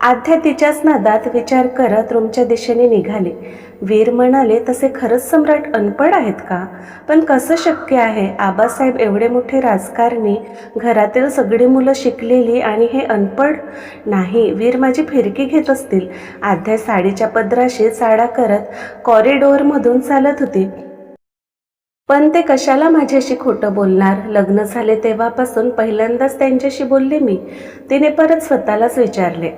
आध्या तिच्याच नादात विचार करत रूमच्या दिशेने निघाली. वीर म्हणाले तसे खरंच सम्राट अनपड आहेत का? पण कसं शक्य आहे? आबासाहेब एवढे मोठे राजकारणी घरातील सगळी मुलं शिकलेली आणि हे अनपड? नाही वीर माझी फिरकी घेत असतील. आध्या साडीच्या पदराशी चाडा करत कॉरिडोअरमधून चालत होती. पण ते कशाला माझ्याशी खोटं बोलणार? लग्न झाले तेव्हापासून पहिल्यांदाच त्यांच्याशी बोलले मी. तिने परत स्वतःलाच विचारले.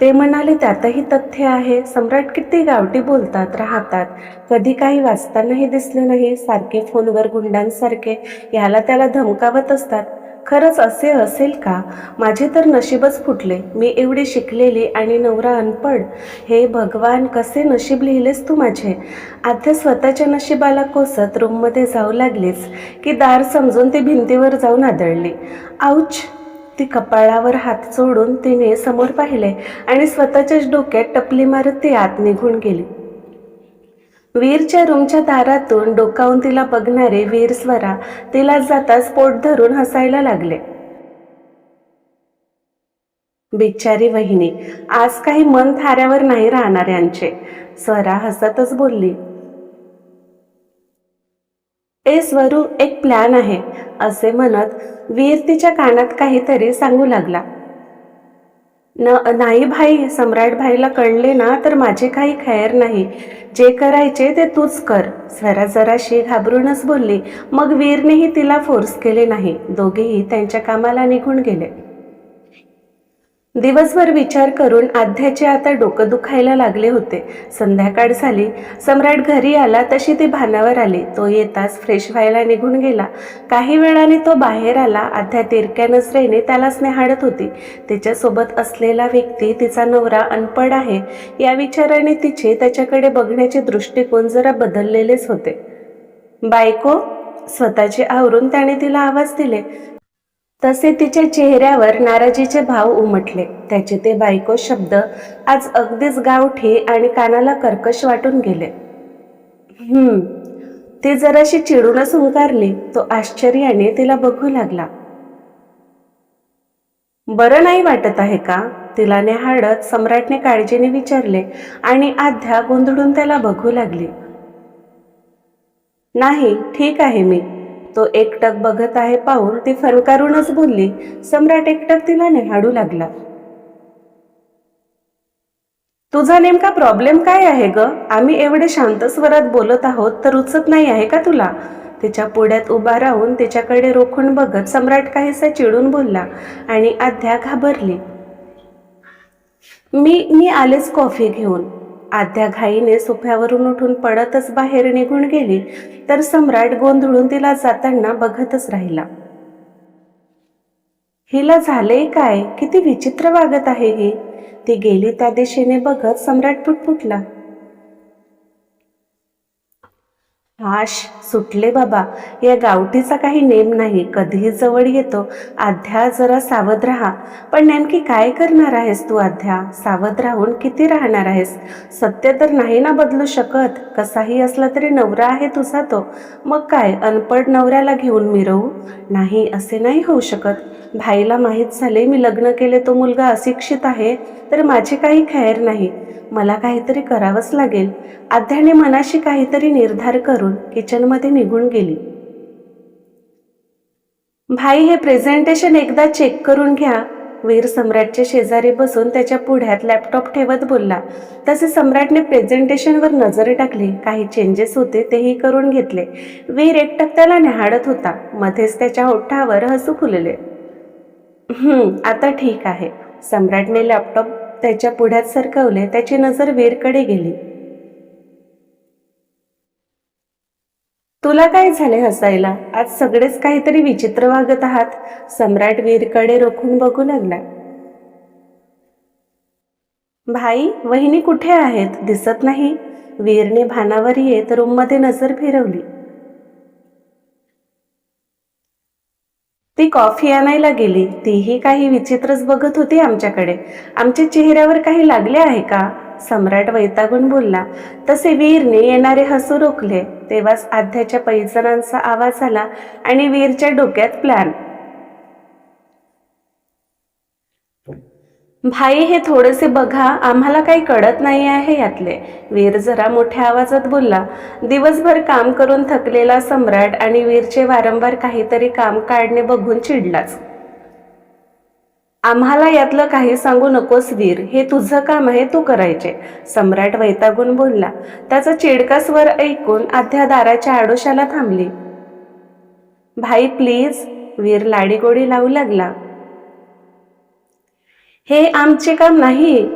ते म्हणाले त्यातही तथ्य आहे. सम्राट किती गावठी बोलतात राहतात. कधी काही वाचतानाही दिसले नाही. सारखे फोनवर गुंडांसारखे. ह्याला त्याला धमकावत असतात. खरंच असे असेल का? माझे तर नशीबच फुटले. मी एवढी शिकलेली आणि नवरा अनपड हे भगवान कसे नशीब लिहिलेस तू माझे? आता स्वतःच्या नशिबाला कोसत रूममध्ये जाऊ लागलीच की दार समजून ती भिंतीवर जाऊन आदळली. आऊच ती कपाळावर हात चोडून तिने समोर पाहिले आणि स्वतःच्याच डोक्यात टपली मारत ती आत निघून गेली. वीरच्या रूमच्या दारातून डोकावून तिला बघणारे वीर स्वरा तिला जाताच पोट धरून हसायला लागले. बिचारी वहिनी आज काही मन थाऱ्यावर नाही राहणार यांचे. स्वरा हसतच बोलली. ए स्वरू एक प्लॅन आहे असे म्हणत वीर तिच्या कानात काहीतरी सांगू लागला. न नाही भाई सम्राट भाईला कळले ना तर माझे काही खैर नाही. जे करायचे ते तूच कर. स्वरा जराशी घाबरूनच बोलली. मग वीरनेही तिला फोर्स केले नाही. दोघेही त्यांच्या कामाला निघून गेले. दिवसभर विचार करून आध्याचे आता डोकं दुखायला लागले होते. संध्याकाळ झाली. सम्राट घरी आला तशी ती भानावर आली. तो येताच फ्रेश व्हायला निघून गेला. काही वेळाने तो बाहेर आला. आध्या तिरक्या नजरेने त्याला स्नेहाडत होती. तिच्यासोबत असलेला व्यक्ती तिचा नवरा अनपड आहे. या विचाराने तिचे त्याच्याकडे बघण्याचे दृष्टिकोन जरा बदललेलेच होते. बायको स्वतःचे आवरून त्याने तिला आवाज दिले. तसे तिच्या चेहऱ्यावर नाराजीचे भाव उमटले. त्याचे ते बायको शब्द आज अगदीच गावठी आणि कानाला कर्कश वाटून गेले. हम्म. ती जराशी चिडूनच हुंकारली. तो आश्चर्याने तिला बघू लागला. बरं नाही वाटत आहे का? तिला नेहाडत सम्राटने काळजीने विचारले आणि आध्या गोंधळून त्याला बघू लागली. नाही ठीक आहे मी. तो एकटक बघत आहे पाहून ती फरकारूनच बोलली सम्राट एकटक तिला नेहाडू लागला. तुझा नेमका प्रॉब्लेम काय आहे ग? आम्ही एवढे शांत स्वरात बोलत आहोत तर रुचत नाही आहे का तुला? तिच्या पुढ्यात उभा राहून तिच्याकडे रोखून बघत सम्राट काहीसा चिडून बोलला आणि आध्या घाबरली. मी मी आलेच कॉफी घेऊन. आध्या घाईने सोफ्यावरून उठून पडतच बाहेर निघून गेली तर सम्राट गोंधळून तिला जाताना बघतच राहिला. हिला झालंय काय? किती विचित्र वागत आहे ही. ती गेली त्या दिशेने बघत सम्राट फुटफुटला हाश सुटले बाबा. या गावठीचा काही नेम नाही. कधीही जवळ येतो. आध्या जरा सावध राहा. पण नेमकी काय करणार आहेस तू आध्या सावध राहून किती राहणार आहेस? सत्य तर नाही ना बदलू शकत. कसाही असला तरी नवरा आहे तुझा तो. मग काय? अनपड नवऱ्याला घेऊन मिरवू? नाही असे नाही होऊ शकत. भाईला माहीत झाले मी लग्न केले तो मुलगा अशिक्षित आहे तर माझी काही खैर नाही. मला काहीतरी करावंच लागेल. आध्याने मनाशी काहीतरी निर्धार करून किचनमध्ये निघून गेली. भाई हे प्रेझेंटेशन एकदा चेक करून घ्या वीर सम्राटच्या शेजारी बसून त्याच्या पुढ्यात लॅपटॉप ठेवत बोलला. तसे सम्राटने प्रेझेंटेशनवर नजर टाकली. काही चेंजेस होते तेही करून घेतले. वीर एकटक त्याला निहाळत होता. मध्येच त्याच्या ओठावर हसू फुलले. हम्म आता ठीक आहे. सम्राटने लॅपटॉप त्याच्या पुढ्यात सरकवले. त्याची नजर वीरकडे गेली. तुला काय झाले हसायला? आज सगळेच काहीतरी विचित्र वागत आहात. सम्राट वीरकडे रोखून बघू लागला. भाई वहिनी कुठे आहेत? दिसत नाही. वीरने भानावर येत रूममध्ये नजर फिरवली. ती कॉफी आणायला गेली. तीही काही विचित्रच बघत होती आमच्याकडे. आमच्या चेहऱ्यावर काही लागले आहे का? सम्राट वैतागून बोलला तसे वीरने येणारे हसू रोखले. तेव्हाच आध्याच्या पैजणांचा आवाज आला आणि वीरच्या डोक्यात प्लॅन. भाई हे थोडेसे बघा आम्हाला काही कळत नाही आहे यातले. वीर जरा मोठ्या आवाजात बोलला दिवसभर काम करून थकलेला सम्राट आणि वीरचे वारंवार काहीतरी काम काढणे बघून चिडलाच. आम्हाला यातलं काही सांगू नकोस वीर. हे तुझं काम आहे तू करायचे. सम्राट वैतागून बोलला. त्याचा चिडका स्वर ऐकून आध्या दाराच्या आडोशाला थांबली. भाई प्लीज वीर लाडीगोडी लावू लागला. हे आमचे काम नाही.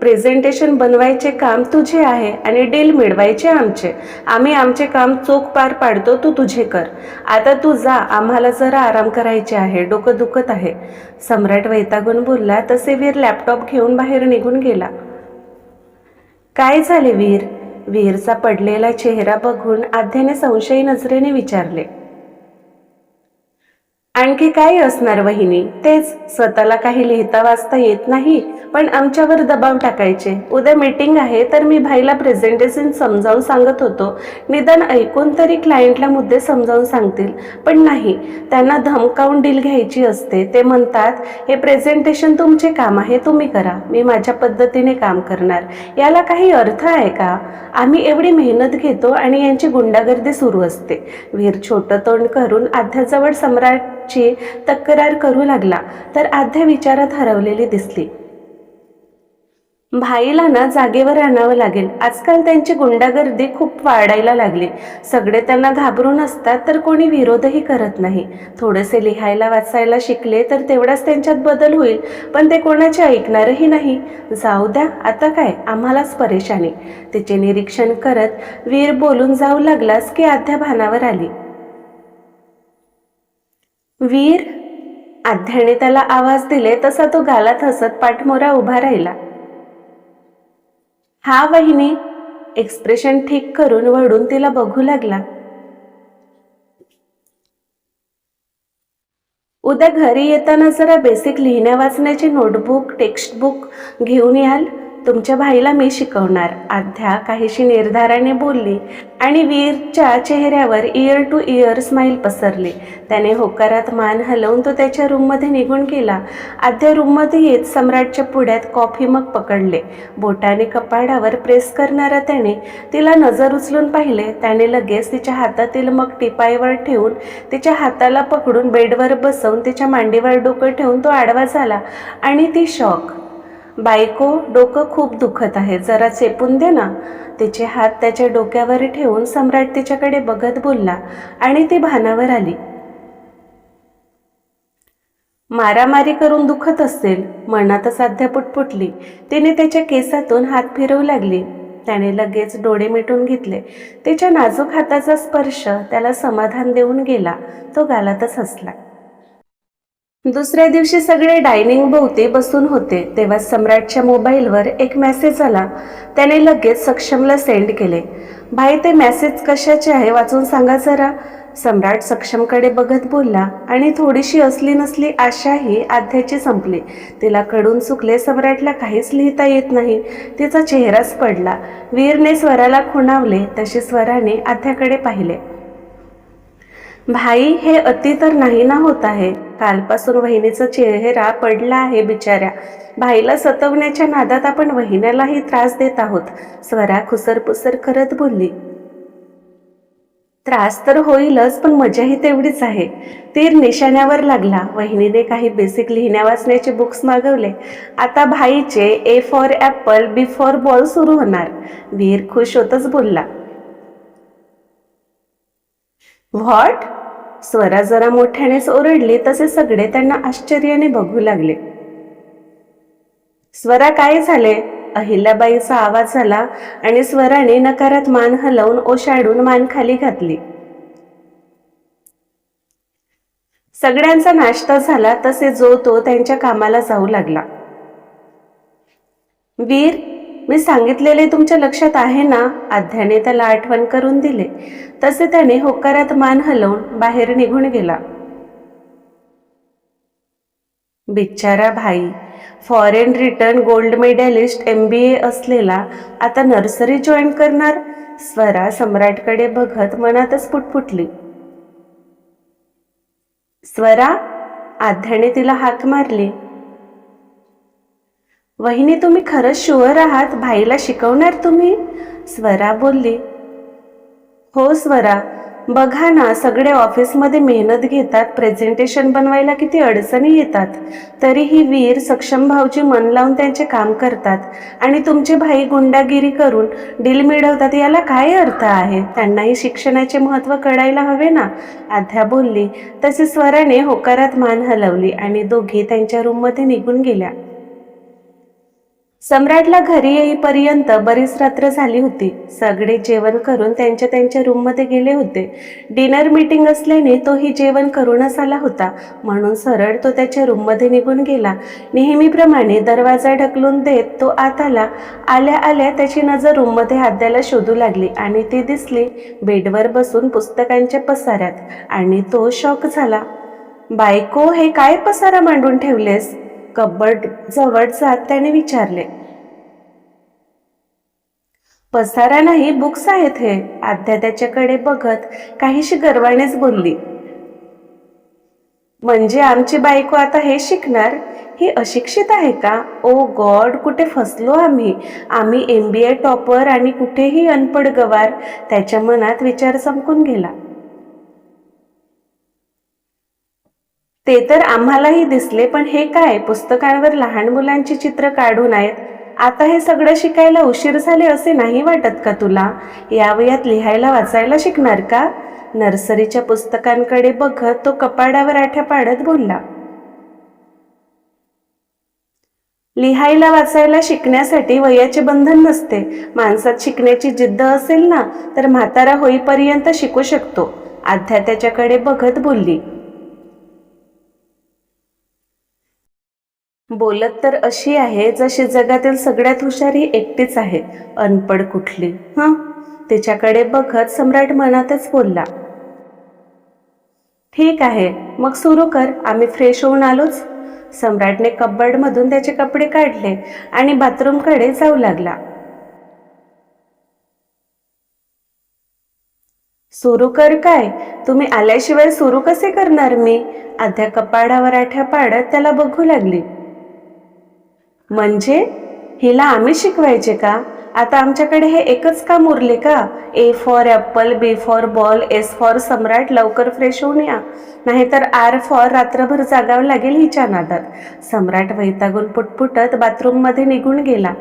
प्रेझेंटेशन बनवायचे काम तुझे आहे आणि डील मिळवायचे आमचे. आम्ही आमचे काम चोख पार पाडतो तू तुझे कर. आता तू जा आम्हाला जरा आराम करायचे आहे. डोकं दुखत आहे. सम्राट वैतागून बोलला तसे वीर लॅपटॉप घेऊन बाहेर निघून गेला. काय झाले वीर? वीरचा पडलेला चेहरा बघून आध्याने संशयी नजरेने विचारले. आणखी काय असणार वहिनी? तेच स्वतःला काही लिहिता वाचता येत नाही पण आमच्यावर दबाव टाकायचे. उद्या मीटिंग आहे तर मी भाईला प्रेझेंटेशन समजावून सांगत होतो. निदान ऐकून तरी क्लायंटला मुद्दे समजावून सांगतील. पण नाही त्यांना धमकावून डील घ्यायची असते. ते म्हणतात हे प्रेझेंटेशन तुमचे काम आहे तुम्ही करा. मी माझ्या पद्धतीने काम करणार. याला काही अर्थ आहे का? आम्ही एवढी मेहनत घेतो आणि यांची गुंडागर्दी सुरू असते. वीर छोटं तोंड करून आध्याजवळ ची तक्रार करू लागला तर आध्या विचारात हरवलेली दिसली. भाईला ना जागेवर आणावं लागेल. आजकाल त्यांची गुंडागर्दी खूप वाढायला लागली. सगळे त्यांना घाबरून असतात तर कोणी विरोधही करत नाही. थोडेसे लिहायला वाचायला शिकले तर तेवढाच त्यांच्यात बदल होईल पण ते कोणाचे ऐकणारही नाही. जाऊ द्या आता काय? आम्हालाच परेशानी. तिचे निरीक्षण करत वीर बोलून जाऊ लागलास की आध्या भानावर आली. वीर आध्याने त्याला आवाज दिले तसा तो गालात हसत पाठमोरा उभा राहिला. हा वहिनी एक्सप्रेशन ठीक करून वळून तिला बघू लागला. उद्या घरी येताना जरा बेसिक लिहिण्या वाचण्याची नोटबुक टेक्स्टबुक घेऊन याल. तुमच्या भाईला मी शिकवणार. आध्या काहीशी निर्धाराने बोलली आणि वीरच्या चेहऱ्यावर इयर टू इयर स्माईल पसरली. त्याने होकारात मान हलवून तो त्याच्या रूममध्ये निघून गेला. आध्या रूममध्ये येत सम्राटच्या पुढ्यात कॉफी मग पकडले. बोटाने कपाडावर प्रेस करणारा त्याने तिला नजर उचलून पाहिले. त्याने लगेच तिच्या हातातील मग टिपाईवर ठेवून तिच्या हाताला पकडून बेडवर बसवून तिच्या मांडीवर डोकं ठेवून तो आडवा झाला आणि ती शॉक बायको डोकं खूप दुखत आहे. जरा चेपून दे ना. तिचे हात त्याच्या डोक्यावर ठेवून सम्राट तिच्याकडे बघत बोलला आणि ती भानावर आली. मारामारी करून दुखत असेल. मनातच साध्या पुटपुटली. तिने त्याच्या केसातून हात फिरवू लागली. त्याने लगेच डोळे मिटून घेतले. तिच्या नाजूक हाताचा स्पर्श त्याला समाधान देऊन गेला. तो गालातच हसला. दुसऱ्या दिवशी सगळे डायनिंग भोवती बसून होते. तेव्हा सम्राटच्या मोबाईलवर एक मेसेज आला. त्याने लगेच सक्षमला सेंड केले. भाई ते मेसेज कशाचे आहे? वाचून सांगा जरा. सम्राट सक्षमकडे बघत बोलला आणि थोडीशी असली नसली आशाही आध्याची संपली. तिला कडून चुकले सम्राटला काहीच लिहिता येत नाही. तिचा चेहराच पडला. वीरने स्वराला खुणावले तसे स्वराने आध्याकडे पाहिले. भाई हे अति तर नाही ना होत आहे. कालपासून वहिनीचा चेहरा पडला आहे बिचाऱ्या. भाईला सतवण्याच्या नादात आपण वहिन्यालाही त्रास देत आहोत. स्वरा खुसरपुसर करत बोलली त्रास तर होईलच पण मजाही तेवढीच आहे. तीर निशाण्यावर लागला. वहिनीने काही बेसिक लिहिण्या वाचण्याचे बुक्स मागवले. आता भाईचे A for apple B for ball सुरू होणार. वीर खुश होतच बोलला व्हॉट स्वरा जरा मोठ्यानेच ओरडले तसे सगळे त्यांना आश्चर्याने बघू लागले. स्वरा काय झाले? अहिल्याबाईचा आवाज झाला आणि स्वराने नकारात मान हलवून ओशाडून मान खाली घातली. सगळ्यांचा नाश्ता झाला तसे जो तो त्यांच्या कामाला जाऊ लागला. वीर मी सांगितलेले तुमच्या लक्षात आहे ना? आध्याने त्याला आठवण करून दिले. तसे त्याने होकारात मान हलवून बाहेर निघून गेला. बिचारा भाई foreign return gold medallist M B A असलेला आता नर्सरी जॉईन करणार? स्वरा सम्राटकडे बघत मनातच पुटपुटली. स्वरा आध्याने तिला हाक मारली. वहिनी तुम्ही खरंच शुअर आहात? भाईला शिकवणार तुम्ही? स्वरा बोलली. हो स्वरा बघा ना सगळे ऑफिसमध्ये मेहनत घेतात प्रेझेंटेशन बनवायला किती अडचणी येतात. तरीही वीर सक्षम भाऊजी मन लावून त्यांचे काम करतात. आणि तुमचे भाई गुंडागिरी करून डील मिळवतात याला काय अर्थ आहे? त्यांनाही शिक्षणाचे महत्त्व कळायला हवे ना? आध्या बोलली. तसे स्वराने होकारात मान हलवली आणि दोघी त्यांच्या रूममध्ये निघून गेल्या. सम्राटला घरी येईपर्यंत बरीच रात्र झाली होती. सगळे जेवण करून त्यांच्या त्यांच्या रूममध्ये गेले होते. डिनर मीटिंग असल्याने तोही जेवण करूनच आला होता. म्हणून सरळ तो त्याच्या रूममध्ये निघून गेला. नेहमीप्रमाणे दरवाजा ढकलून देत तो आत आला आल्या आल्या त्याची नजर रूममध्ये आद्याला शोधू लागली आणि ती दिसली बेडवर बसून पुस्तकांच्या पसाऱ्यात. आणि तो शॉक झाला. बायको हे काय पसारा मांडून ठेवलेस? कब्बड जवळ जात त्याने विचारले पसारा नाही बुक्स आहेत हे. आद्या त्याच्याकडे बघत काहीशी गर्वानेच बोलली. म्हणजे आमची बायको आता हे शिकणार? ही अशिक्षित आहे का? ओ गॉड कुठे फसलो आम्ही? आम्ही एम बी ए टॉपर आणि कुठेही अनपड गवार. त्याच्या मनात विचार संपून गेला. ते तर आम्हालाही दिसले पण हे काय? पुस्तकांवर लहान मुलांची चित्र काढून आहेत. आता हे सगळं शिकायला उशीर झाले असे नाही वाटत का तुला? या वयात लिहायला वाचायला शिकणार का? नर्सरीच्या पुस्तकांकडे बघत तो कपाडावर आठ्या पाडत बोलला. लिहायला वाचायला शिकण्यासाठी वयाचे बंधन नसते. माणसात शिकण्याची जिद्द असेल ना तर म्हातारा होईपर्यंत शिकू शकतो. आध्या त्याच्याकडे बघत बोलली. बोलत तर अशी आहे जशी जगातील सगळ्यात हुशारी एकटीच आहे. अनपड कुठली? हं? तिच्याकडे बघत सम्राट मनातच बोलला. ठीक आहे मग सुरू कर आम्ही फ्रेश होऊन आलोच. सम्राटने कब्बडमधून त्याचे कपडे काढले आणि बाथरूमकडे जाऊ लागला. सुरू कर काय? तुम्ही आल्याशिवाय सुरू कसे करणार मी? आध्या कपाडावर आठ्या पाडत त्याला बघू लागली. म्हणजे हिला आम्ही शिकवायचे का? आता आमच्याकडे हे एकच काम उरले का? A for apple B for ball S for Samrat लवकर फ्रेश होऊन या. नाहीतर आर फॉर रात्रभर जागावं लागेल हिच्या नादात. सम्राट वैतागून पुटपुटत बाथरूममध्ये निघून गेला.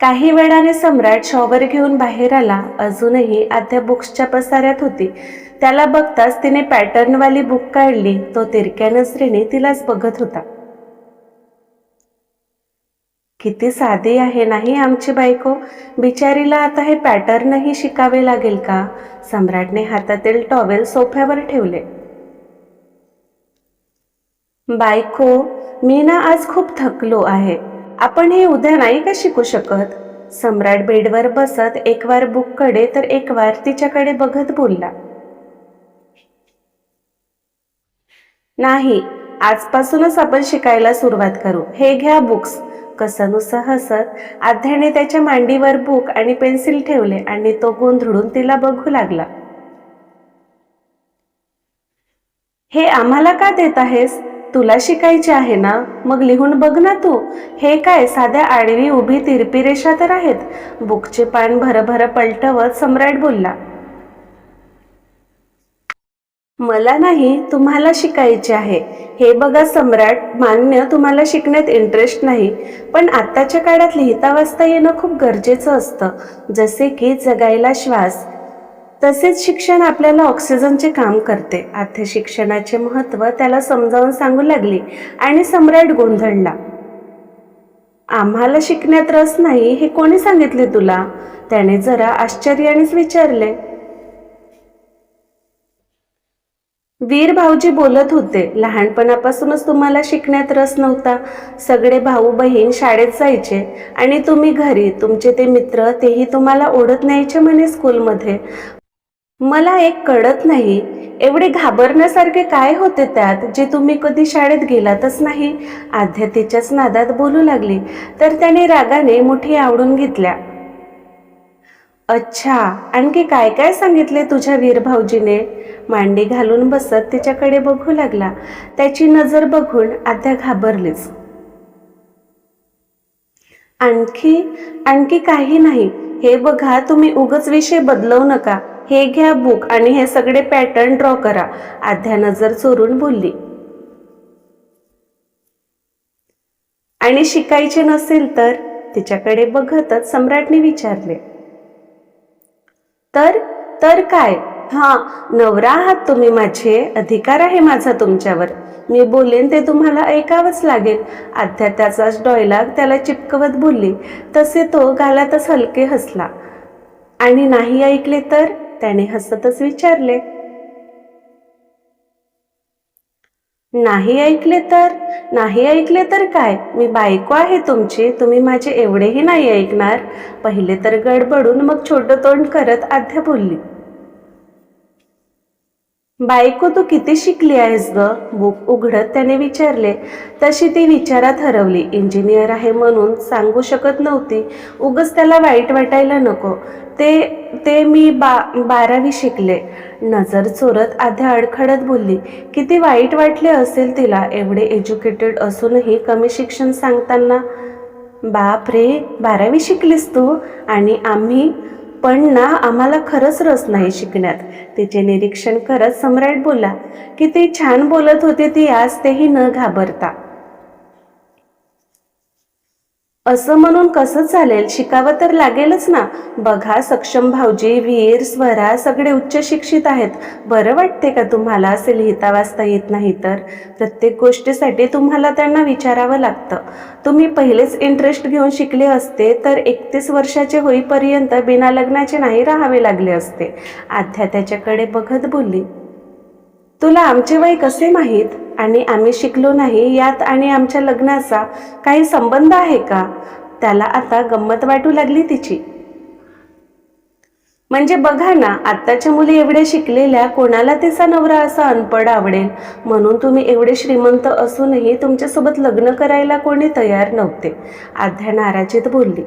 काही वेळाने सम्राट शॉवर घेऊन बाहेर आला. अजूनही आध्या बुक्सच्या पसाऱ्यात होती. त्याला बघताच तिने पॅटर्नवाली बुक काढली. तो तिरक्या नजरेने तिलाच बघत होता. किती साधी आहे नाही आमची बायको? बिचारीला आता हे पॅटर्नही शिकावे लागेल का? सम्राटने हातातील टॉवेल सोफ्यावर ठेवले. बायको मी ना आज खूप थकलो आहे. आपण हे उद्या नाही का शिकू शकत? सम्राट बेडवर बसत एक वार बुककडे तर एक वार तिच्याकडे बघत बोलला. नाही आजपासूनच आपण शिकायला सुरुवात करू. हे घ्या बुक्स. कसनुसं हसत आध्याने त्याच्या मांडीवर बुक आणि पेन्सिल ठेवले आणि तो गोंधळून तिला बघू लागला. हे आम्हाला का देत आहेस? तुला शिकायचे आहे ना? मग लिहून बघ ना तू. हे काय साध्या आडवी उभी तिरपी रेषा तर आहेत? बुकचे पान भरभर पलटवत सम्राट बोलला. मला नाही तुम्हाला शिकायचे आहे. हे बघा सम्राट मान्य तुम्हाला शिकण्यात इंटरेस्ट नाही. पण आत्ताच्या काळात लिहिता वाचता येणं खूप गरजेचं असतं. जसे की जगायला श्वास तसेच शिक्षण आपल्याला ऑक्सिजनचे काम करते. आथे शिक्षणाचे महत्त्व त्याला समजावून सांगू लागली आणि सम्राट गोंधळला. आम्हाला शिकण्यात रस नाही हे कोणी सांगितले तुला? त्याने जरा आश्चर्यानेच विचारले. वीर भाऊजी बोलत होते लहानपणापासूनच तुम्हाला शिकण्यात रस नव्हता. सगळे भाऊ बहीण शाळेत जायचे आणि तुम्ही घरी तुमचे ते मित्र तेही तुम्हाला ओढत न्यायचे म्हणे स्कूलमध्ये मला एक कळत नाही. एवढे घाबरण्यासारखे काय होते त्यात जे तुम्ही कधी शाळेत गेलातच नाही? आध्या तिच्याच नादात बोलू लागली. तर त्याने रागाने मुठी आवडून घेतल्या. अच्छा आणखी काय काय सांगितले तुझ्या वीर भाऊजीने? मांडी घालून बसत तिच्याकडे बघू लागला. त्याची नजर बघून आद्या घाबरलीच. आणखी आणखी काही नाही. हे बघा तुम्ही उगच विषय बदलवू नका. हे घ्या बुक आणि हे सगळे पॅटर्न ड्रॉ करा. आध्या नजर चोरून बोलली. आणि शिकायचे नसेल तर तिच्याकडे बघतच सम्राटने विचारले. तर तर काय? हा नवरा आहात तुम्ही माझे अधिकार आहे माझा तुमच्यावर. मी बोलेन ते तुम्हाला ऐकावंच लागेल. आध्या त्याचाच डॉयलाग त्याला चिपकवत बोलली. तसे तो गालातच हलके हसला. आणि नाही ऐकले तर? त्याने हसतच विचारले नाही ऐकले तर नाही ऐकले तर काय? मी बायको आहे तुमची तुम्ही माझे एवढेही नाही ऐकणार. पहिले तर गडबडून मग छोटं तोंड करत आध्या बोलली बायको तू किती शिकली आहेस ग? बुक उघडत त्याने विचारले. तशी ती विचारात हरवली. इंजिनियर आहे म्हणून सांगू शकत नव्हती. उगच त्याला वाईट वाटायला नको. ते ते मी बा बारावी शिकले. नजर चोरत आध्या अडखडत बोलली किती वाईट वाटले असेल तिला एवढे एज्युकेटेड असूनही कमी शिक्षण सांगताना. बाप रे बारावी शिकलीस तू? आणि आम्ही पण ना आम्हाला खरंच रस नाही शिकण्यात. तिचे निरीक्षण करत सम्राट बोला किती छान बोलत होते ती आज तेही न घाबरता. असं म्हणून कसं चालेल? शिकावं तर लागेलच ना. बघा सक्षम भाऊजी वीर स्वरा सगळे उच्च शिक्षित आहेत. बरं वाटते का तुम्हाला? असे लिहिता वाचता येत नाही तर? प्रत्येक गोष्टीसाठी तुम्हाला त्यांना विचारावं लागतं. तुम्ही पहिलेच इंटरेस्ट घेऊन शिकले असते तर एकतीस वर्षाचे होईपर्यंत बिना लग्नाचे नाही राहावे लागले असते. आध्या त्याच्याकडे बघत बोलली तुला आमचे वय कसे माहीत? आणि आम्ही शिकलो नाही यात आणि आमच्या लग्नाचा काही संबंध आहे का? त्याला आता गंमत वाटू लागली तिची. म्हणजे बघा ना आत्ताच्या मुली एवढ्या शिकलेल्या कोणाला तिचा नवरा असा अनपड आवडेल? म्हणून तुम्ही एवढे श्रीमंत असूनही तुमच्यासोबत लग्न करायला कोणी तयार नव्हते आध्या नाराजीत बोलली.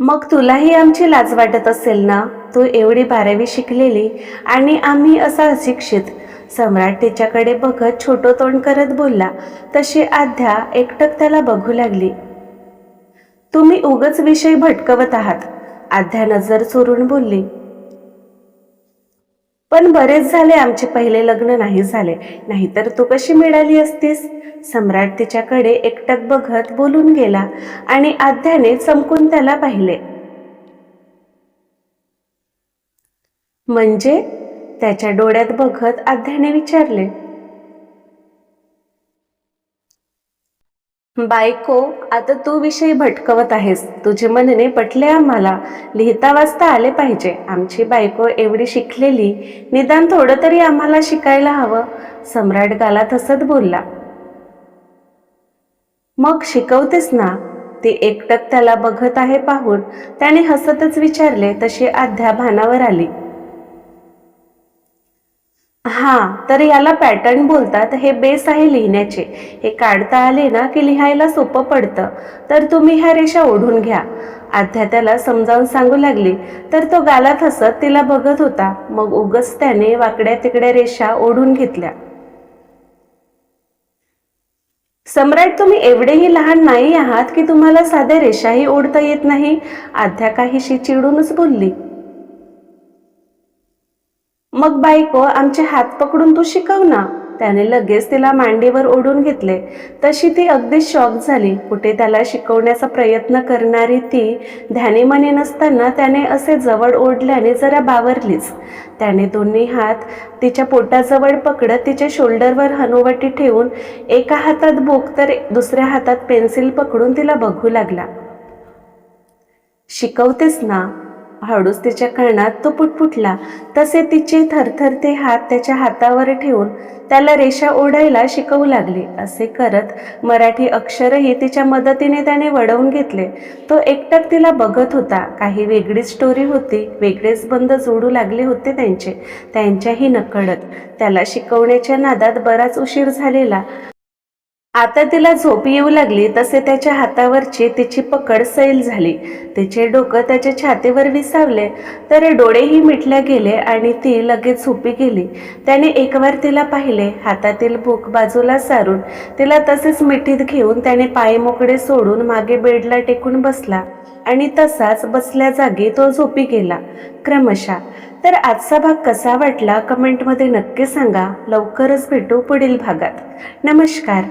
मग तुलाही आमची लाज वाटत असेल ना? तू एवढी बारावी शिकलेली आणि आम्ही असा अशिक्षित. सम्राट तिच्याकडे बघत छोटं तोंड करत बोलला. तशी आध्या एकटक त्याला बघू लागली. तुम्ही उगच विषय भटकवत आहात. आध्या नजर चोरून बोलली. पण बरेच झाले आमचे पहिले लग्न नाही झाले. नाहीतर तू कशी मिळाली असतीस? सम्राट तिच्याकडे एकटक बघत बोलून गेला आणि आध्याने चमकून त्याला पाहिले. म्हणजे? त्याच्या डोळ्यात बघत आध्याने विचारले. बायको आता तू विषयी भटकवत आहेस. तुझे म्हणणे पटले आम्हाला. लिहिता वाचता आले पाहिजे. आमची बायको एवढी शिकलेली. निदान थोडं तरी आम्हाला शिकायला हवं. सम्राट गालात हसत बोलला. मग शिकवतेस ना? ती एकटक त्याला बघत आहे पाहून. त्याने हसतच विचारले तशी आध्या भानावर आली. हा तर याला पॅटर्न बोलतात. हे बेस आहे लिहिण्याचे. हे काढता आले ना की लिहायला सोपं पडतं. तर तुम्ही ह्या रेषा ओढून घ्या. आध्या त्याला समजावून सांगू लागली तर तो गालात हसत तिला बघत होता. मग उगच त्याने वाकड्या तिकड्या रेषा ओढून घेतल्या. सम्राट तुम्ही एवढेही लहान नाही आहात की तुम्हाला साध्या रेषाही ओढता येत नाही? आध्या काहीशी चिडूनच बोलली. मग बायको आमचे हात पकडून तू शिकव ना. त्याने लगेच तिला मांडीवर ओढून घेतले. तशी ती अगदी शॉक झाली. कुठे त्याला शिकवण्याचा प्रयत्न करणारी ती ध्यानीमने नसताना त्याने असे जवळ ओढल्याने जरा बावरलीच. त्याने दोन्ही हात तिच्या पोटाजवळ पकडत तिच्या शोल्डरवर हनुवटी ठेवून एका हातात बुक तर दुसऱ्या हातात पेन्सिल पकडून तिला बघू लागला. शिकवतेस ना? हळूच तिच्या कानात तो पुटपुटला. तसे तिचे थरथरते हात त्याच्या हातावर ठेवून त्याला रेषा ओढायला शिकवू लागले. असे करत मराठी अक्षरही तिच्या मदतीने त्याने वडवून घेतले. तो एकटक तिला बघत होता. काही वेगळीच स्टोरी होती. वेगळेच बंद जोडू लागले होते त्यांचे. त्यांच्याही नकळत. त्याला शिकवण्याच्या नादात बराच उशीर झालेला. आता तिला झोप येऊ लागली तसे त्याच्या हातावरची तिची पकड सैल झाली. तिचे डोकं त्याच्या छातीवर विसावले तर डोळेही मिटल्या गेले आणि ती लगेच झोपी गेली. त्याने एकवार तिला पाहिले हातातील भूक बाजूला सारून तिला तसेच मिठीत घेऊन त्याने पाय मोकळे सोडून मागे बेडला टेकून बसला आणि तसाच बसल्या जागी तो झोपी गेला. क्रमशः तर आजचा भाग कसा वाटला? कमेंटमध्ये नक्की सांगा. लवकरच भेटू पुढील भागात. नमस्कार.